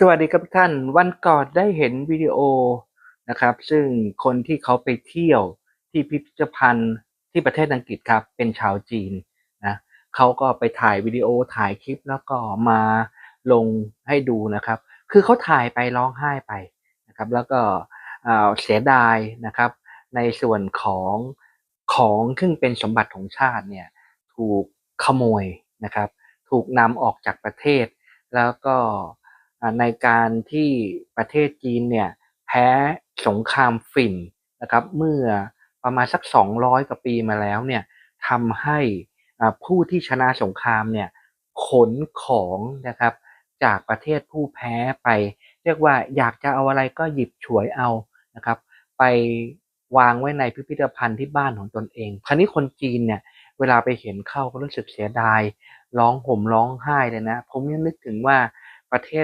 สวัสดีครับทุกท่านวันก่อนได้เห็นวิดีโอนะครับ ซึ่งคนที่เขาไปเที่ยวที่พิพิธภัณฑ์ที่ประเทศอังกฤษครับ เป็นชาวจีนนะเขาก็ไปถ่ายวิดีโอถ่ายคลิปแล้วก็มาลงให้ดูนะครับ คือเขาถ่ายไปร้องไห้ไปนะครับ แล้วก็เสียดายนะครับ ในส่วนของของซึ่งเป็นสมบัติของชาติเนี่ยถูกขโมยนะครับ ถูกนำออกจากประเทศแล้วก็ ในการที่ประเทศจีนเนี่ยแพ้สงครามฝิ่นนะครับเมื่อประมาณสัก 200 กว่าปีมาแล้วเนี่ยทำให้อาผู้ที่ชนะสงครามเนี่ยขนของนะครับจากประเทศผู้แพ้ไป เรียกว่าอยากจะเอาอะไรก็หยิบฉวยเอานะครับไปวางไว้ในพิพิธภัณฑ์ที่บ้านของตนเอง คราวนี้คนจีนเนี่ยเวลาไปเห็นเข้าก็รู้สึกเสียดาย ร้องห่มร้องไห้เลยนะ ผมยังนึกถึงว่าประเทศ